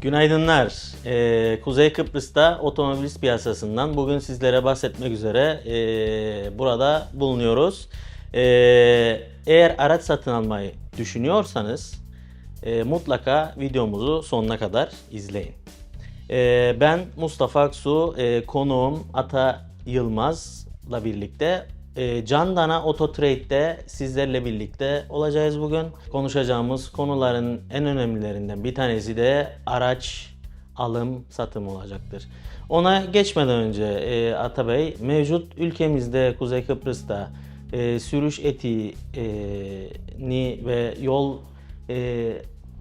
Günaydınlar. Ee, Kuzey Kıbrıs'ta otomobilist piyasasından bugün sizlere bahsetmek üzere ee, burada bulunuyoruz. Ee, eğer araç satın almayı düşünüyorsanız ee, mutlaka videomuzu sonuna kadar izleyin. Ee, ben Mustafa Aksu, ee, konuğum Ata Yılmaz'la birlikte e, Candana Auto Trade'de sizlerle birlikte olacağız bugün. Konuşacağımız konuların en önemlilerinden bir tanesi de araç alım satım olacaktır. Ona geçmeden önce e, Ata Bey mevcut ülkemizde Kuzey Kıbrıs'ta e, sürüş etiğini ve yol e,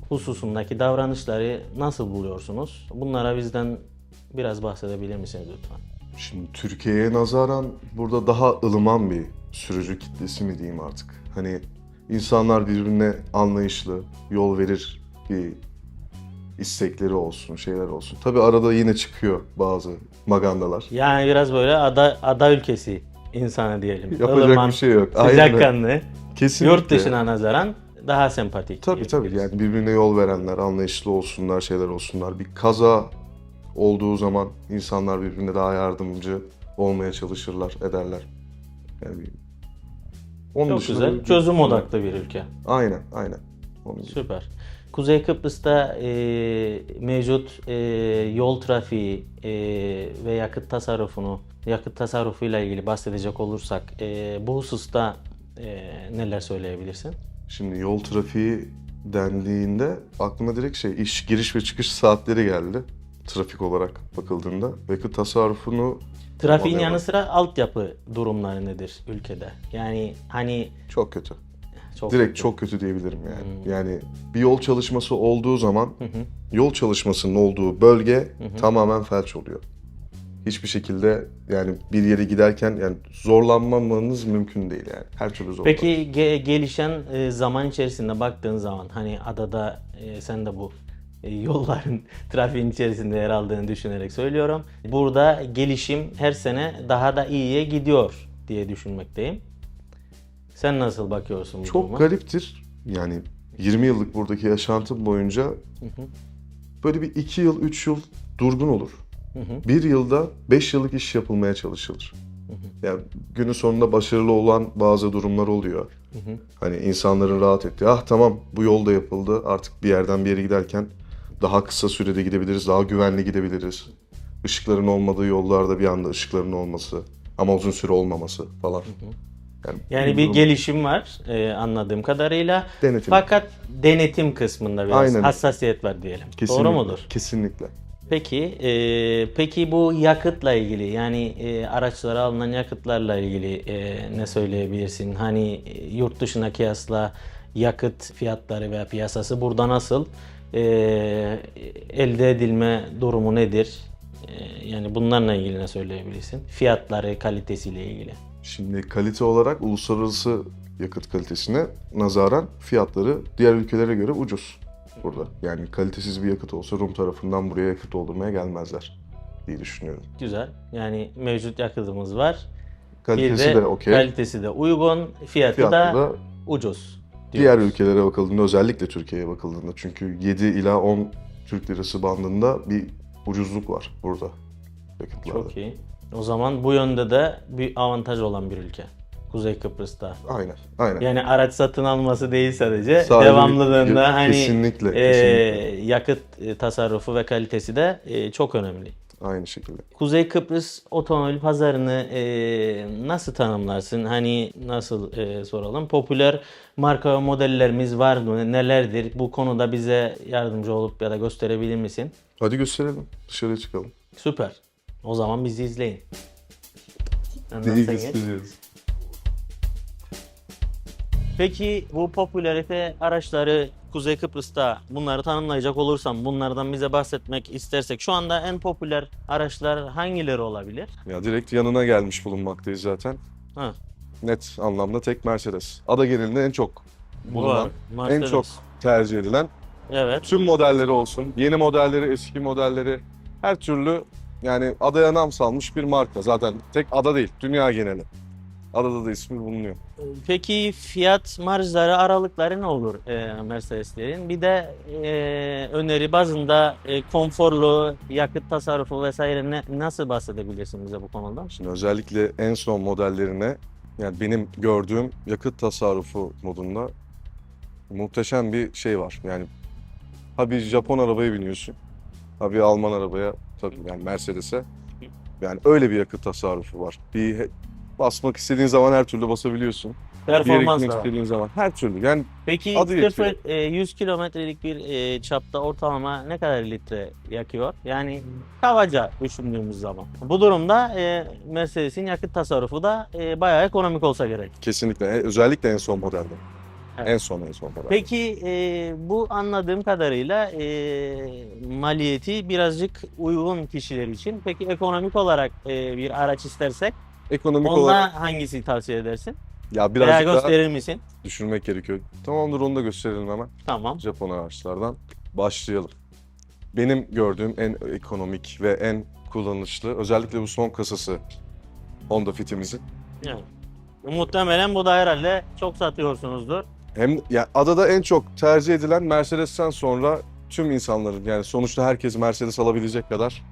hususundaki davranışları nasıl buluyorsunuz? Bunlara bizden biraz bahsedebilir misiniz lütfen? Şimdi Türkiye'ye nazaran burada daha ılıman bir sürücü kitlesi mi diyeyim artık. Hani insanlar birbirine anlayışlı, yol verir bir istekleri olsun, şeyler olsun. Tabi arada yine çıkıyor bazı magandalar. Yani biraz böyle ada ada ülkesi insanı diyelim. Yapacak Ilıman, bir şey yok. Sıcakkanlı, Kesinlikle. yurt dışına nazaran daha sempatik. Tabii tabii yani birbirine yol verenler, anlayışlı olsunlar, şeyler olsunlar. Bir kaza olduğu zaman insanlar birbirine daha yardımcı olmaya çalışırlar, ederler. Yani onun Çok güzel. bir- Çözüm odaklı bir ülke. Aynen, aynen. Onun gibi. Süper. Kuzey Kıbrıs'ta e, mevcut e, yol trafiği e, ve yakıt tasarrufunu, yakıt tasarrufuyla ilgili bahsedecek olursak e, bu hususta e, neler söyleyebilirsin? Şimdi yol trafiği dendiğinde aklıma direkt şey iş giriş ve çıkış saatleri geldi. Trafik olarak bakıldığında. Yakıt tasarrufunu Trafiğin yanı sıra altyapı durumları nedir ülkede? Yani hani çok kötü. çok Direkt kötü. Hmm. çok kötü diyebilirim yani. Yani bir yol çalışması olduğu zaman Hı hı. yol çalışmasının olduğu bölge tamamen felç oluyor. Hiçbir şekilde yani bir yere giderken yani zorlanmamanız mümkün değil yani. Her türlü zor. Peki ge- gelişen e, zaman içerisinde baktığın zaman hani adada e, sen de bu yolların trafiğin içerisinde yer aldığını düşünerek söylüyorum. Burada gelişim her sene daha da iyiye gidiyor diye düşünmekteyim. Sen nasıl bakıyorsun bu Çok duruma? gariptir. Yani 20 yıllık buradaki yaşantım boyunca böyle bir 2 yıl, 3 yıl durgun olur. Bir yılda 5 yıllık iş yapılmaya çalışılır. Yani günün sonunda başarılı olan bazı durumlar oluyor. Hani insanların rahat ettiği, ah tamam bu yolda yapıldı artık bir yerden bir yere giderken daha kısa sürede gidebiliriz, daha güvenli gidebiliriz. Işıkların olmadığı yollarda bir anda ışıkların olması ama uzun süre olmaması falan. Yani bu bir durum- gelişim var e, anladığım kadarıyla. Denetim. Fakat denetim kısmında biraz Aynen. hassasiyet var diyelim. Kesinlikle, Doğru mudur? Kesinlikle. Peki, e, peki bu yakıtla ilgili yani e, araçlara alınan yakıtlarla ilgili e, ne söyleyebilirsin? Hani e, yurt dışına kıyasla yakıt fiyatları veya piyasası burada nasıl? E, elde edilme durumu nedir? E, yani bunlarla ilgili ne söyleyebilirsin? Fiyatları, kalitesiyle ilgili. Şimdi kalite olarak uluslararası yakıt kalitesine nazaran fiyatları diğer ülkelere göre ucuz burada. Yani kalitesiz bir yakıt olsa Rum tarafından buraya yakıt doldurmaya gelmezler diye düşünüyorum. Güzel. Yani mevcut yakıtımız var. Kalitesi bir de, de okey. kalitesi de uygun, fiyatı, Fiyatı da, da ucuz. Diğer ülkelere bakıldığında özellikle Türkiye'ye bakıldığında çünkü 7 ila 10 Türk lirası bandında bir ucuzluk var burada yakıtlarda. Çok iyi. O zaman bu yönde de bir avantaj olan bir ülke. Kuzey Kıbrıs'ta. Aynen, aynen. Yani araç satın alması değil sadece, Sadece devamlılığında hani kesinlikle, e, kesinlikle. yakıt e, tasarrufu ve kalitesi de e, çok önemli. Aynı şekilde. Kuzey Kıbrıs otomobil pazarını e, nasıl tanımlarsın? Hani nasıl e, soralım? Popüler marka ve modellerimiz var mı? Nelerdir? Bu konuda bize yardımcı olup ya da gösterebilir misin? Hadi gösterelim. Dışarıya çıkalım. Süper. O zaman bizi izleyin. Neyi geç. gösteriyoruz? Peki bu popülarite araçları Kuzey Kıbrıs'ta bunları tanımlayacak olursam bunlardan bize bahsetmek istersek şu anda en popüler araçlar hangileri olabilir? Ya direkt yanına gelmiş bulunmaktayız zaten. Ha, Net anlamda tek Mercedes. Ada genelinde en çok bu var. bulunan, en çok tercih edilen Evet. tüm modelleri olsun, yeni modelleri, eski modelleri her türlü yani adaya nam salmış bir marka. Zaten tek ada değil, dünya geneli. Adada da ismi bulunuyor. Peki fiyat marjları aralıkları ne olur e, Mercedeslerin? Bir de e, öneri bazında e, konforlu, yakıt tasarrufu vesaire ne, nasıl bahsedebilirsin bize bu konuda? Şimdi özellikle en son modellerine yani benim gördüğüm yakıt tasarrufu modunda muhteşem bir şey var. Yani ha bir Japon arabaya biniyorsun, ha bir Alman arabaya tabii yani Mercedes'e. Yani öyle bir yakıt tasarrufu var. Bir basmak istediğin zaman her türlü basabiliyorsun. Bir yere Performans gitmek da var. istediğin zaman her türlü. Yani Peki Adı yetiyor. 0 e, 100 kilometrelik bir e, çapta ortalama ne kadar litre yakıyor? Yani kabaca düşündüğümüz zaman. Bu durumda e, Mercedes'in yakıt tasarrufu da e, bayağı ekonomik olsa gerek. kesinlikle e, özellikle en son modelde. Evet. En son en son modelde. Peki e, bu anladığım kadarıyla e, maliyeti birazcık uygun kişiler için. Peki ekonomik olarak e, bir araç istersek Ekonomik onunla olarak hangisi tavsiye edersin? ya Veya birazcık daha gösterir misin? düşünmek gerekiyor. Tamamdır onu da gösterelim hemen. Tamam. Japon araçlardan başlayalım. Benim gördüğüm en ekonomik ve en kullanışlı özellikle bu son kasası Honda Fit'imizin. Yani, muhtemelen bu da herhalde çok satıyorsunuzdur. Hem ya adada en çok tercih edilen Mercedes'ten sonra tüm insanların yani sonuçta herkes Mercedes alabilecek kadar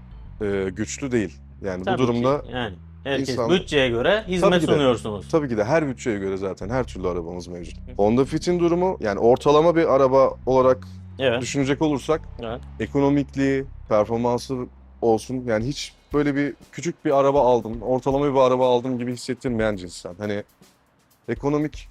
e, güçlü değil. Yani Tabii bu durumda ki, yani herkes insan- bütçeye göre hizmet Tabii ki de. sunuyorsunuz. tabii ki de her bütçeye göre zaten her türlü arabamız mevcut. Honda Fit'in durumu yani ortalama bir araba olarak Evet. düşünecek olursak evet. ekonomikliği, performansı olsun. Yani hiç böyle bir küçük bir araba aldım, ortalama bir araba aldım gibi hissettirmeyen cinsten. Hani ekonomik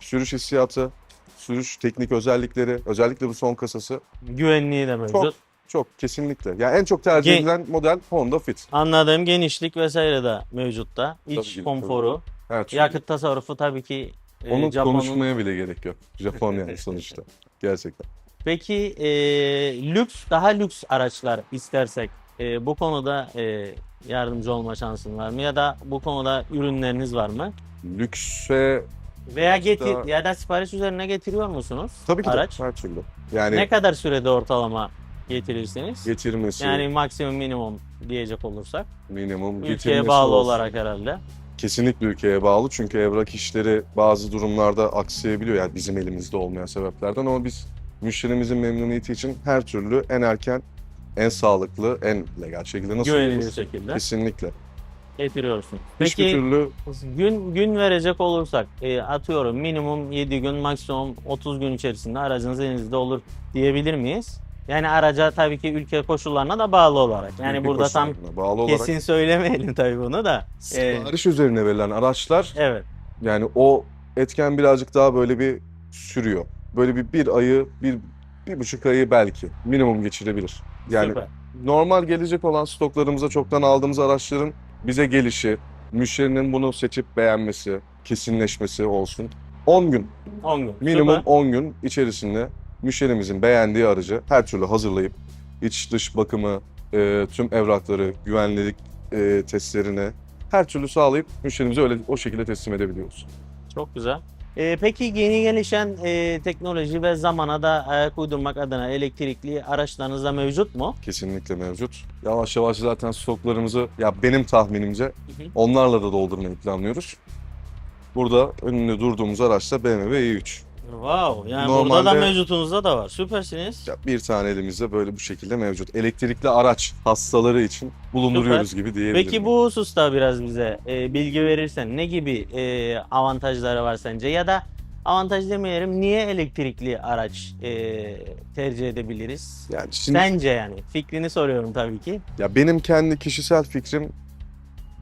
sürüş hissiyatı, sürüş teknik özellikleri, özellikle bu son kasası Güvenliği de mevcut. Çok çok kesinlikle. Yani en çok tercih Ge- edilen model Honda Fit. Anladığım genişlik vesaire de mevcutta. İç Tabii ki, konforu, Her türlü. yakıt tasarrufu tabii ki e, Onun Japon'un konuşmaya bile gerek yok. Japon yani sonuçta. Gerçekten. Peki e, lüks, daha lüks araçlar istersek e, bu konuda e, yardımcı olma şansın var mı? Ya da bu konuda ürünleriniz var mı? Lükse Veya getir ya da sipariş üzerine getiriyor musunuz? tabii ki de Araç. her türlü. Yani Ne kadar sürede ortalama getirirsiniz? getirmesi Yani maksimum minimum diyecek olursak. minimum Ülkeye getirmesi bağlı olsun. olarak herhalde. Kesinlikle ülkeye bağlı çünkü evrak işleri bazı durumlarda aksayabiliyor yani bizim elimizde olmayan sebeplerden ama biz müşterimizin memnuniyeti için her türlü en erken, en sağlıklı, en legal şekilde nasıl Güvenilir olursa- şekilde Kesinlikle. getiriyorsun. Hiçbir Peki türlü gün gün verecek olursak e, atıyorum minimum 7 gün maksimum 30 gün içerisinde aracınız elinizde olur diyebilir miyiz? Yani araca tabii ki ülke koşullarına da bağlı olarak. Yani ülke burada tam bağlı olarak kesin söylemeyelim tabii bunu da. Sipariş üzerine verilen araçlar evet. yani o etken birazcık daha böyle bir sürüyor. Böyle bir bir ayı, bir, bir buçuk ayı belki minimum geçirebilir. Yani Süper. normal gelecek olan stoklarımıza çoktan aldığımız araçların bize gelişi, müşterinin bunu seçip beğenmesi, kesinleşmesi olsun. 10 gün, 10 gün. minimum Süper. 10 gün içerisinde müşterimizin beğendiği aracı her türlü hazırlayıp iç dış bakımı, e, tüm evrakları, güvenlik e, testlerini her türlü sağlayıp müşterimize öyle o şekilde teslim edebiliyoruz. Çok güzel. E, peki yeni gelişen e, teknoloji ve zamana da ayak uydurmak adına elektrikli araçlarınız da mevcut mu? Kesinlikle mevcut. Yavaş yavaş zaten stoklarımızı ya benim tahminimce hı. onlarla da doldurmayı planlıyoruz. Burada önünde durduğumuz araç da BMW i3. Wow. Yani burada da Normalde- mevcutunuzda da var. Süpersiniz. Ya bir tane elimizde böyle bu şekilde mevcut. Elektrikli araç hastaları için bulunduruyoruz gibi diyebilirim. Peki bu hususta biraz bize e, bilgi verirsen ne gibi e, avantajları var sence? Ya da avantaj demeyelim niye elektrikli araç e, tercih edebiliriz? yani şimdi Sence yani fikrini soruyorum tabii ki. ya benim kendi kişisel fikrim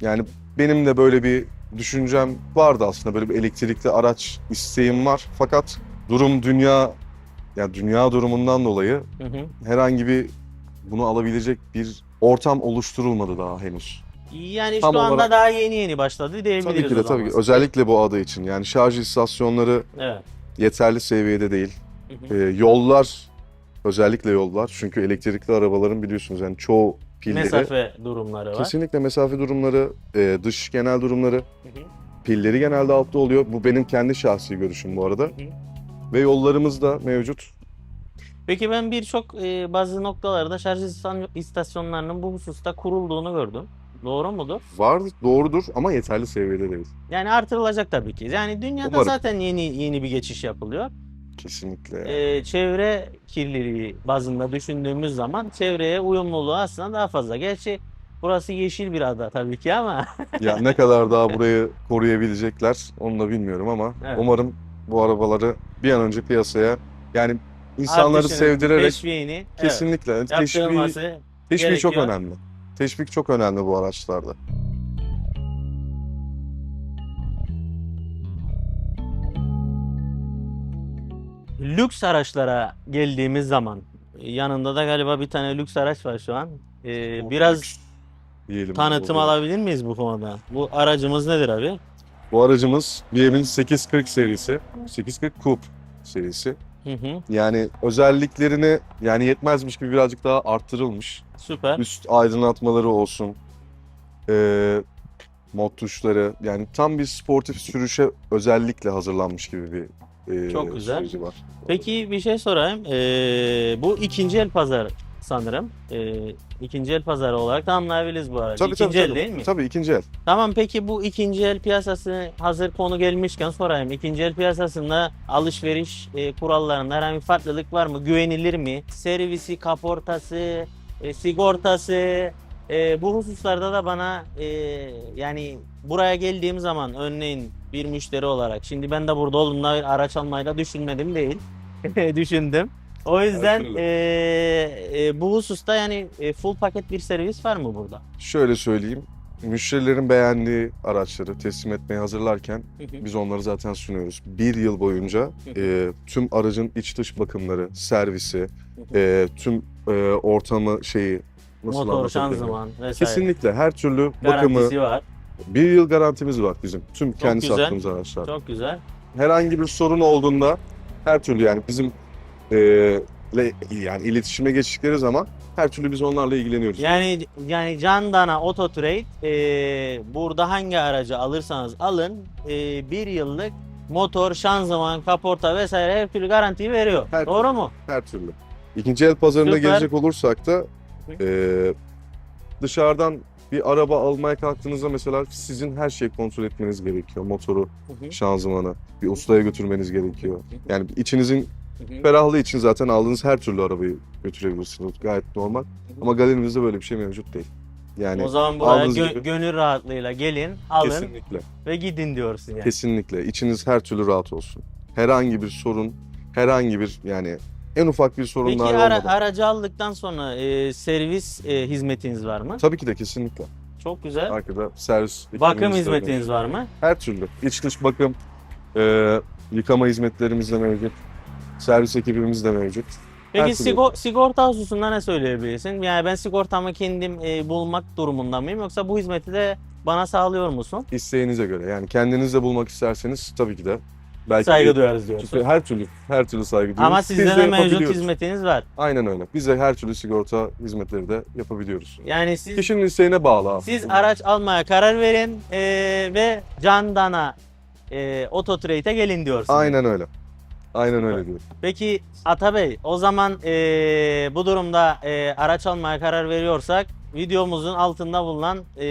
yani benim de böyle bir düşüncem vardı aslında böyle bir elektrikli araç isteğim var. Fakat durum dünya ya dünya durumundan dolayı Hı hı. herhangi bir bunu alabilecek bir ortam oluşturulmadı daha henüz. Yani şu Tam anda olarak- daha yeni yeni başladı diyebiliriz Tabii ki o de zaman. tabii ki. Özellikle bu adı için. Yani şarj istasyonları Evet. yeterli seviyede değil. Hı hı. Ee, yollar özellikle yollar çünkü elektrikli arabaların biliyorsunuz yani çoğu pilleri Mesafe durumları var. kesinlikle mesafe durumları, e, dış genel durumları, Hı hı. pilleri genelde altta oluyor. Bu benim kendi şahsi görüşüm bu arada. hı. Ve yollarımız da mevcut. Peki ben birçok e, bazı noktalarda şarj istasyon- istasyonlarının bu hususta kurulduğunu gördüm. Doğru mudur? Var doğrudur ama yeterli seviyede değil. Yani artırılacak tabii ki. Yani dünyada Umarım. zaten yeni yeni bir geçiş yapılıyor. Kesinlikle. Ee, çevre kirliliği bazında düşündüğümüz zaman çevreye uyumluluğu aslında daha fazla. Gerçi burası yeşil bir ada tabii ki ama ya ne kadar daha burayı koruyabilecekler onu da bilmiyorum ama Evet. umarım bu arabaları bir an önce piyasaya yani insanları artışını, sevdirerek teşviğini, evet, kesinlikle teşvik, yaptırılması teşvik çok gerekiyor. önemli. Teşvik çok önemli bu araçlarda. Lüks araçlara geldiğimiz zaman yanında da galiba bir tane lüks araç var şu an. Ee, biraz Diyelim tanıtım bu. alabilir miyiz bu konuda? Bu aracımız nedir abi? Bu aracımız BMW'nin 840 serisi, 840 Coupe serisi. Hı hı, Yani özelliklerini yani yetmezmiş gibi birazcık daha arttırılmış. süper. Üst aydınlatmaları olsun. Ee, mod tuşları yani tam bir sportif sürüşe özellikle hazırlanmış gibi bir e, Çok güzel. süreci var. Peki bir şey sorayım. Ee, bu ikinci el pazar sanırım. Ee, ikinci el pazarı olarak da anlayabiliriz bu aracı. Tabii ikinci tabii, el tabii. değil mi? Tabii ikinci el. Tamam peki bu ikinci el piyasası hazır konu gelmişken sorayım. İkinci el piyasasında alışveriş e, kurallarında herhangi bir farklılık var mı? Güvenilir mi? Servisi, kaportası, e, sigortası e, bu hususlarda da bana e, yani buraya geldiğim zaman örneğin bir müşteri olarak şimdi ben de burada olduğumda bir araç almayı da düşünmedim değil. Düşündüm. O yüzden e, e, bu hususta yani e, full paket bir servis var mı burada? Şöyle söyleyeyim. Müşterilerin beğendiği araçları teslim etmeye hazırlarken biz onları zaten sunuyoruz. Bir yıl boyunca e, tüm aracın iç dış bakımları, servisi, e, tüm e, ortamı şeyi nasıl Motor, şanzıman vesaire. Kesinlikle her türlü bakımı Garantisi var. Bir yıl garantimiz var bizim tüm kendi güzel. sattığımız araçlarda. Çok güzel. Herhangi bir sorun olduğunda her türlü yani bizim e, le, yani iletişime geçtikleri zaman her türlü biz onlarla ilgileniyoruz. Yani yani Candana Auto Trade e, burada hangi aracı alırsanız alın e, bir yıllık motor, şanzıman, kaporta vesaire her türlü garantiyi veriyor. Her Doğru mu? Her türlü. İkinci el pazarına Süper. gelecek olursak da e, dışarıdan bir araba almaya kalktığınızda mesela sizin her şeyi kontrol etmeniz gerekiyor. Motoru, şanzımanı bir ustaya götürmeniz gerekiyor. Yani içinizin ferahlığı için zaten aldığınız her türlü arabayı götürebilirsiniz. Gayet normal. Ama galerimizde böyle bir şey mevcut değil. Yani o zaman buraya aldığınız gö- gibi- gönül rahatlığıyla gelin, alın kesinlikle. ve gidin diyorsun yani. Kesinlikle. İçiniz her türlü rahat olsun. Herhangi bir sorun, herhangi bir yani en ufak bir sorun Peki dahi ara- olmadan. aracı aldıktan sonra e, servis e, hizmetiniz var mı? Tabii ki de kesinlikle. Çok güzel. Arkada servis Bakım ekibimiz de hizmetiniz var mı? Her türlü. İç dış bakım, e, yıkama hizmetlerimiz de mevcut. Servis ekibimiz de mevcut. Peki türlü. sigo- sigorta hususunda ne söyleyebilirsin? Yani ben sigortamı kendim e, bulmak durumunda mıyım yoksa bu hizmeti de bana sağlıyor musun? İsteğinize göre. Yani kendiniz de bulmak isterseniz tabii ki de. Belki Saygı duyarız diyorsun. Her türlü, her türlü saygı duyuyoruz. Ama Biz sizde de de mevcut yapabiliyoruz. hizmetiniz var. Aynen öyle. Biz de her türlü sigorta hizmetleri de yapabiliyoruz. Yani siz Kişinin isteğine bağlı abi. siz araç almaya karar verin e, ve Candana e, Auto Trade'e gelin diyorsun. Aynen öyle. Aynen öyle diyor. Peki Atabey o zaman e, bu durumda e, araç almaya karar veriyorsak videomuzun altında bulunan e,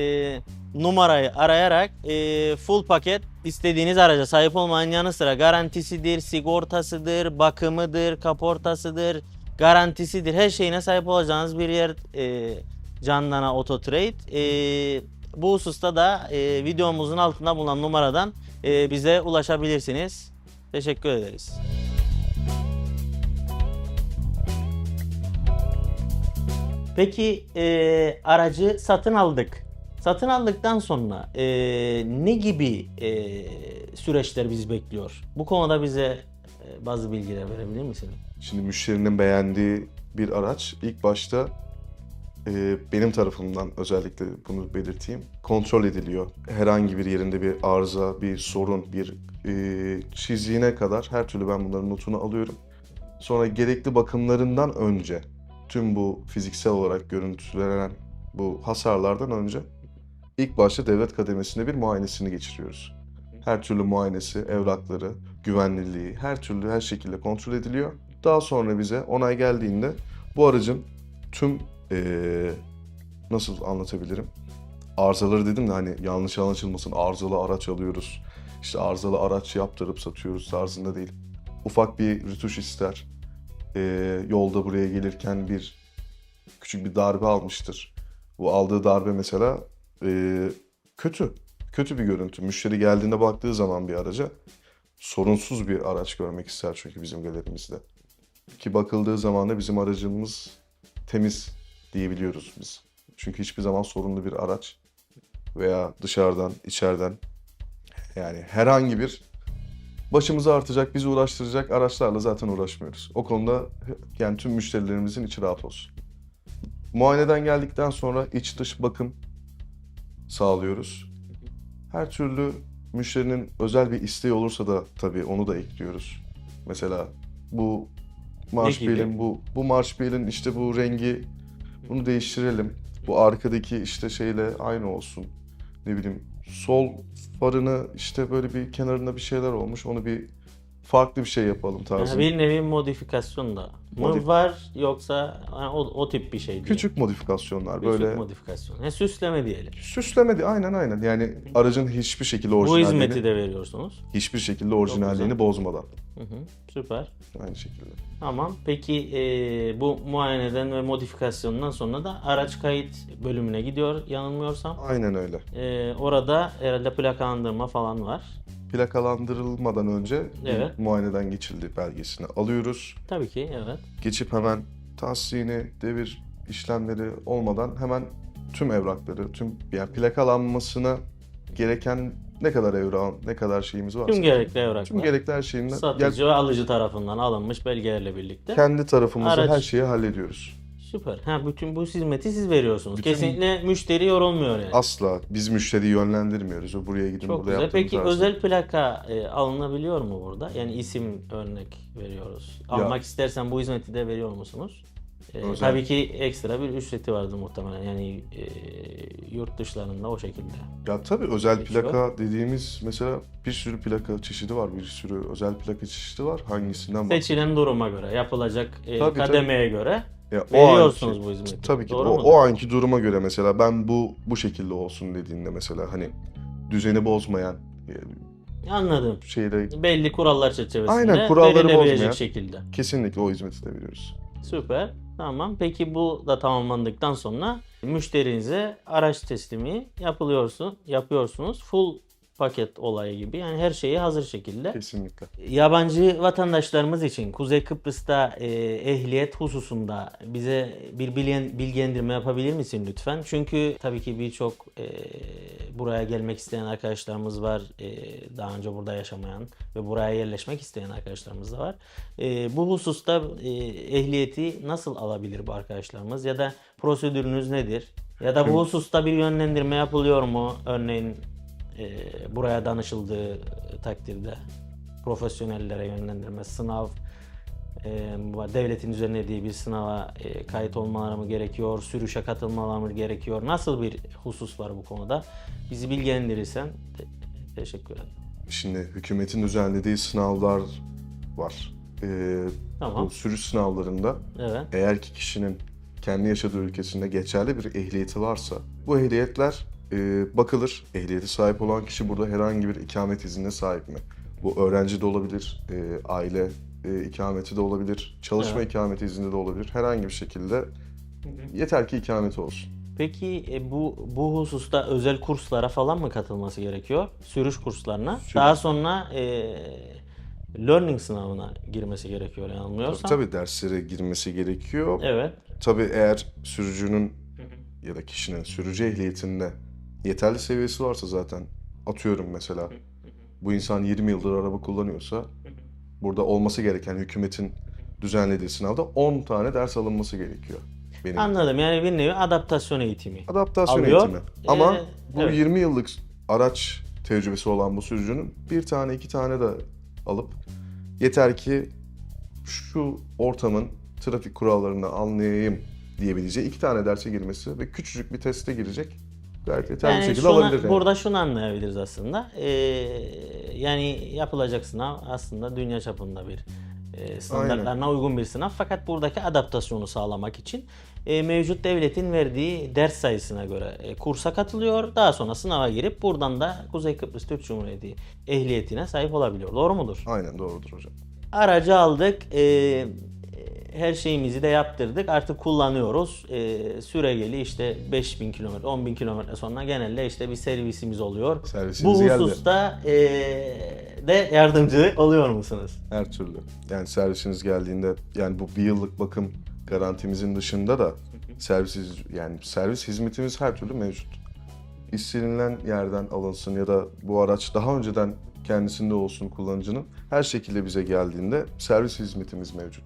numarayı arayarak e, full paket istediğiniz araca sahip olmanın yanı sıra garantisidir, sigortasıdır, bakımıdır, kaportasıdır, garantisidir her şeyine sahip olacağınız bir yer e, Candana Auto Trade. E, bu hususta da e, videomuzun altında bulunan numaradan e, bize ulaşabilirsiniz. Teşekkür ederiz. Peki e, aracı satın aldık. Satın aldıktan sonra e, ne gibi e, süreçler bizi bekliyor? Bu konuda bize e, bazı bilgiler verebilir misin? Şimdi müşterinin beğendiği bir araç ilk başta e, benim tarafımdan özellikle bunu belirteyim. Kontrol ediliyor. Herhangi bir yerinde bir arıza, bir sorun, bir e, çiziğine kadar her türlü ben bunların notunu alıyorum. Sonra gerekli bakımlarından önce tüm bu fiziksel olarak görüntülenen bu hasarlardan önce ilk başta devlet kademesinde bir muayenesini geçiriyoruz. Her türlü muayenesi, evrakları, güvenliliği her türlü her şekilde kontrol ediliyor. Daha sonra bize onay geldiğinde bu aracın tüm eee, nasıl anlatabilirim? arızaları dedim de hani yanlış anlaşılmasın arızalı araç alıyoruz. İşte arızalı araç yaptırıp satıyoruz tarzında değil. Ufak bir rütuş ister. Ee, yolda buraya gelirken bir küçük bir darbe almıştır. Bu aldığı darbe mesela ee, kötü. Kötü bir görüntü. Müşteri geldiğinde baktığı zaman bir araca sorunsuz bir araç görmek ister çünkü bizim galerimizde. Ki bakıldığı zaman da bizim aracımız temiz diyebiliyoruz biz. Çünkü hiçbir zaman sorunlu bir araç veya dışarıdan, içeriden yani herhangi bir başımızı artacak, bizi uğraştıracak araçlarla zaten uğraşmıyoruz. O konuda yani tüm müşterilerimizin içi rahat olsun. Muayeneden geldikten sonra iç dış bakım sağlıyoruz. Her türlü müşterinin özel bir isteği olursa da tabii onu da ekliyoruz. Mesela bu marş gibi? belin, bu bu marş belin işte bu rengi bunu değiştirelim. Bu arkadaki işte şeyle aynı olsun. Ne bileyim sol farını işte böyle bir kenarında bir şeyler olmuş. Onu bir farklı bir şey yapalım Yani tarzında. bir nevi modifikasyon da mı Modif- var yoksa yani o, o tip bir şey değil. Küçük modifikasyonlar Küçük böyle modifikasyon. Yani süsleme diyelim. süsleme de aynen aynen. Yani aracın hiçbir şekilde Bu orijinalliğini hizmeti de veriyorsunuz. hiçbir şekilde orijinalliğini bozmadan. Hı hı, süper. Aynı şekilde. Tamam. Peki e, bu muayeneden ve modifikasyondan sonra da araç kayıt bölümüne gidiyor yanılmıyorsam. Aynen öyle. E, orada herhalde plakalandırma falan var. Plakalandırılmadan önce Evet. muayeneden geçildi belgesini alıyoruz. Tabii ki evet. Geçip hemen tahsini, devir işlemleri olmadan hemen tüm evrakları, tüm yani plakalanmasına gereken ne kadar evrak, ne kadar şeyimiz varsa Tüm gerekli evraklar. tüm gerekli her şeyinden satıcı ve alıcı tarafından alınmış belgelerle birlikte. kendi tarafımızda Araç- her şeyi hallediyoruz. Süper. Ha bütün bu hizmeti siz veriyorsunuz. Bütün- Kesinlikle müşteri yorulmuyor yani. Asla biz müşteriyi yönlendirmiyoruz. O buraya gidin Çok burada güzel. yaptığım Peki tarzı. özel plaka e, alınabiliyor mu burada? Yani isim örnek veriyoruz. Almak istersen bu hizmeti de veriyor musunuz? E, Özel. tabii ki ekstra bir ücreti vardır muhtemelen. Yani e, yurt dışlarında o şekilde. Ya tabii özel Geçiyor. plaka dediğimiz mesela bir sürü plaka çeşidi var. Bir sürü özel plaka çeşidi var. Hangisinden bak? Seçilen duruma göre, yapılacak e, Tabii, kademeye göre Ya o veriyorsunuz anki- bu hizmeti. Tabii ki. Doğru o, o anki duruma göre mesela ben bu bu şekilde olsun dediğinde mesela hani düzeni bozmayan e, Anladım. şeyde Belli kurallar çerçevesinde Aynen, kuralları verilebilecek bozmayan. şekilde. kesinlikle o hizmeti de veriyoruz. Süper. Tamam. Peki bu da tamamlandıktan sonra müşterinize araç teslimi yapılıyorsun, yapıyorsunuz. Full paket olayı gibi. Yani her şeyi hazır şekilde. Kesinlikle. Yabancı vatandaşlarımız için Kuzey Kıbrıs'ta e, ehliyet hususunda bize bir bilgen- bilgilendirme yapabilir misin lütfen? Çünkü tabii ki birçok e, buraya gelmek isteyen arkadaşlarımız var. E, daha önce burada yaşamayan ve buraya yerleşmek isteyen arkadaşlarımız da var. E, bu hususta e, ehliyeti nasıl alabilir bu arkadaşlarımız? Ya da prosedürünüz nedir? Ya da bu hususta bir yönlendirme yapılıyor mu? Örneğin e, buraya danışıldığı takdirde profesyonellere yönlendirme, sınav, e, devletin düzenlediği bir sınava e, kayıt olmaları mı gerekiyor, sürüşe katılmaları mı gerekiyor? Nasıl bir husus var bu konuda? Bizi bilgilendirirsen te- teşekkür ederim. Şimdi hükümetin düzenlediği sınavlar var. Ee, Tamam. Bu sürüş sınavlarında Evet. eğer ki kişinin kendi yaşadığı ülkesinde geçerli bir ehliyeti varsa bu ehliyetler e, bakılır. Ehliyeti sahip olan kişi burada herhangi bir ikamet iznine sahip mi? Bu öğrenci de olabilir, e, aile e, ikameti de olabilir, çalışma Evet. ikameti izni de olabilir. Herhangi bir şekilde yeter ki ikameti olsun. Peki e, bu bu hususta özel kurslara falan mı katılması gerekiyor? Sürüş kurslarına. Sürüş. Daha sonra e, learning sınavına girmesi gerekiyor Tabii, yanılmıyorsam. tabii derslere girmesi gerekiyor. Evet. Tabii eğer sürücünün ya da kişinin sürücü ehliyetinde yeterli seviyesi varsa zaten atıyorum mesela bu insan 20 yıldır araba kullanıyorsa burada olması gereken hükümetin düzenlediği sınavda 10 tane ders alınması gerekiyor. Benim Anladım. Yani bir nevi adaptasyon eğitimi. adaptasyon Alıyor. eğitimi. Ama Ee, bu evet. 20 yıllık araç tecrübesi olan bu sürücünün bir tane iki tane de alıp yeter ki şu ortamın trafik kurallarını anlayayım diyebileceği iki tane derse girmesi ve küçücük bir teste girecek. Yeterli bir Yani şekilde şuna- alabilir. yani. burada şunu anlayabiliriz aslında. Ee, yani yapılacak sınav aslında dünya çapında bir e, standartlarına uygun bir sınav. Fakat buradaki adaptasyonu sağlamak için e, mevcut devletin verdiği ders sayısına göre e, kursa katılıyor. Daha sonra sınava girip buradan da Kuzey Kıbrıs Türk Cumhuriyeti ehliyetine sahip olabiliyor. Doğru mudur? Aynen doğrudur hocam. Aracı aldık. e, e, her şeyimizi de yaptırdık. Artık kullanıyoruz. E, süre geli işte 5000 kilometre, 10.000 kilometre sonra genelde işte bir servisimiz oluyor. Servisimiz Bu geldi. hususta e, de yardımcı oluyor musunuz? Her türlü. Yani servisiniz geldiğinde yani bu bir yıllık bakım garantimizin dışında da servis yani servis hizmetimiz her türlü mevcut. İstenilen yerden alınsın ya da bu araç daha önceden kendisinde olsun kullanıcının her şekilde bize geldiğinde servis hizmetimiz mevcut.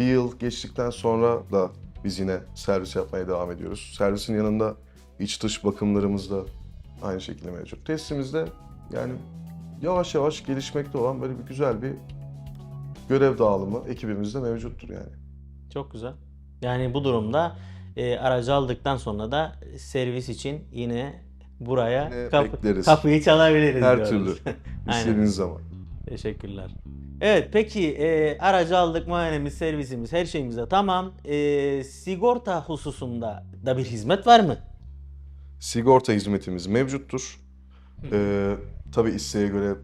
Bir yıl geçtikten sonra da biz yine servis yapmaya devam ediyoruz. Servisin yanında iç dış bakımlarımız da aynı şekilde mevcut. Testimizde yani yavaş yavaş gelişmekte olan böyle bir güzel bir görev dağılımı ekibimizde mevcuttur yani. Çok güzel. Yani bu durumda e, aracı aldıktan sonra da servis için yine buraya Yine kapı- bekleriz. kapıyı çalabiliriz Her diyoruz. türlü. İstediğiniz zaman. Teşekkürler. Evet peki e, aracı aldık muayenemiz, servisimiz, her şeyimiz de tamam. E, sigorta hususunda da bir hizmet var mı? Sigorta hizmetimiz mevcuttur. Ee, tabii isteğe göre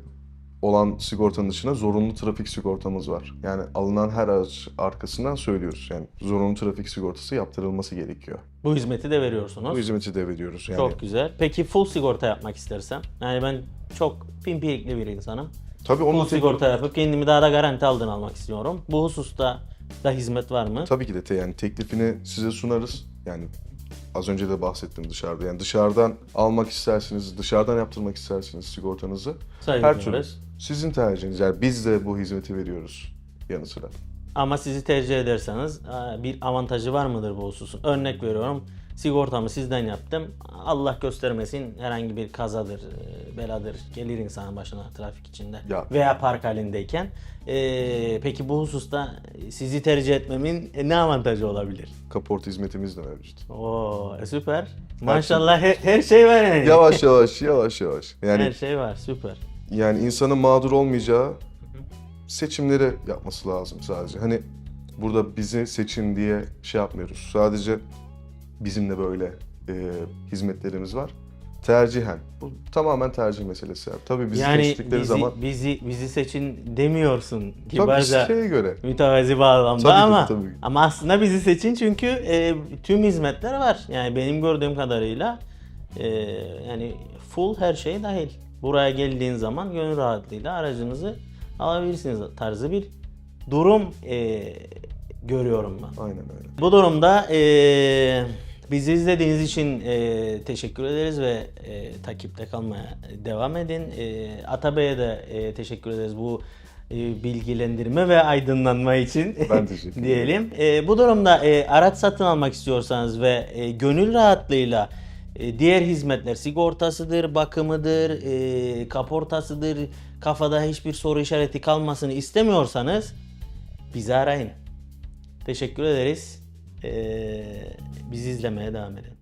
olan sigortanın dışında zorunlu trafik sigortamız var. Yani alınan her araç arkasından söylüyoruz. Yani zorunlu trafik sigortası yaptırılması gerekiyor. Bu hizmeti de veriyorsunuz. Bu hizmeti devrediyoruz. Yani Çok güzel. Peki full sigorta yapmak istersem? Yani ben çok pimpirikli bir insanım. Tabii Full onun sigorta yapıp kendimi daha da garanti altına almak istiyorum. Bu hususta da hizmet var mı? Tabii ki de te- yani teklifini size sunarız. Yani az önce de bahsettim dışarıda. Yani dışarıdan almak isterseniz, dışarıdan yaptırmak isterseniz sigortanızı Saygı her türlü sizin tercihiniz. Yani biz de bu hizmeti veriyoruz yanı sıra. Ama sizi tercih ederseniz e, bir avantajı var mıdır bu hususun? Örnek veriyorum. Sigortamı sizden yaptım. Allah göstermesin herhangi bir kazadır, e, beladır gelir insanın başına trafik içinde Ya. veya park halindeyken. E, peki bu hususta sizi tercih etmemin e, ne avantajı olabilir? Kaport hizmetimiz de mevcut. Oo e, süper. Maşallah her, her şey var yani. Yavaş yavaş yavaş yavaş. Yani Her şey var süper. yani insanın mağdur olmayacağı seçimleri yapması lazım sadece. Hani burada bizi seçin diye şey yapmıyoruz. Sadece bizim de böyle e, hizmetlerimiz var. Tercihen. Bu tamamen tercih meselesi. Tabii bizi yani seçtikleri bizi, zaman bizi bizi seçin demiyorsun tabii kibarca. şeye göre. Mütevazi bağlamda Tabii ki, ama tabii ki. ama aslında bizi seçin çünkü e, tüm hizmetler var. Yani benim gördüğüm kadarıyla e, yani full her şey dahil. Buraya geldiğin zaman gönül rahatlığıyla aracınızı alabilirsiniz tarzı bir durum e, görüyorum ben. Aynen öyle. Bu durumda e, bizi izlediğiniz için e, teşekkür ederiz ve e, takipte kalmaya devam edin. E, Atabey'e de e, teşekkür ederiz bu e, bilgilendirme ve aydınlanma için Ben teşekkür ederim. diyelim. E, bu durumda e, araç satın almak istiyorsanız ve e, gönül rahatlığıyla e, diğer hizmetler sigortasıdır, bakımıdır, e, kaportasıdır, kafada hiçbir soru işareti kalmasını istemiyorsanız bizi arayın. Teşekkür ederiz. Ee, bizi izlemeye devam edin.